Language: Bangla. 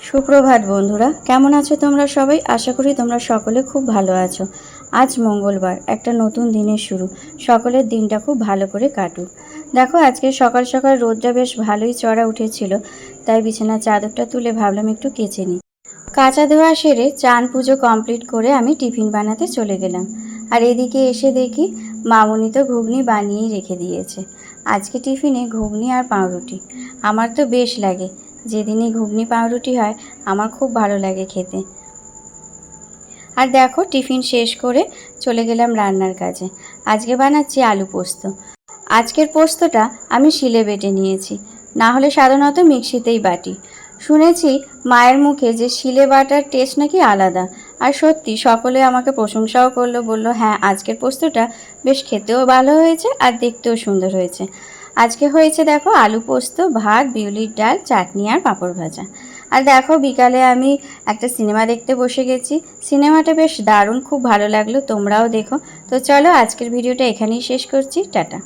সুপ্রভাত বন্ধুরা, কেমন আছো তোমরা সবাই? আশা করি তোমরা সকলে খুব ভালো আছো। আজ মঙ্গলবার, একটা নতুন দিনের শুরু। সকলের দিনটা খুব ভালো করে কাটুক। দেখো, আজকে সকাল সকাল রোদটা বেশ ভালোই চড়া উঠেছিল, তাই বিছানার চাদরটা তুলে ভাবলাম একটু কেচে নিই। কাঁচা ধোয়া সেরে চান পুজো কমপ্লিট করে আমি টিফিন বানাতে চলে গেলাম। আর এদিকে এসে দেখি, মামুনি তো ঘুগনি বানিয়েই রেখে দিয়েছে। আজকে টিফিনে ঘুগনি আর পাউরুটি। আমার তো বেশ লাগে যেদিনই ঘুগনি পাউরুটি হয়, আমার খুব ভালো লাগে খেতে। আর দেখো, টিফিন শেষ করে চলে গেলাম রান্নার কাজে। আজকে বানাচ্ছি আলু পোস্ত। আজকের পোস্তটা আমি শিলে বেটে নিয়েছি। না হলে সাধারণত মিক্সিতেই বাটি। শুনেছি মায়ের মুখে যে শিলে বাটার টেস্ট নাকি আলাদা। আর সত্যি, সকলে আমাকে প্রশংসাও করল, বলল হ্যাঁ আজকের পোস্তটা বেশ খেতেও ভালো হয়েছে আর দেখতেও সুন্দর হয়েছে। আজকে হয়েছে দেখো আলু পোস্ত, ভাত, বিউলির ডাল, চাটনি আর পাঁপড় ভাজা। আর দেখো বিকালে আমি একটা সিনেমা দেখতে বসে গেছি। সিনেমাটা বেশ দারুণ, খুব ভালো লাগল, তোমরাও দেখো। তো চলো আজকের ভিডিওটা এখানেই শেষ করছি, টাটা।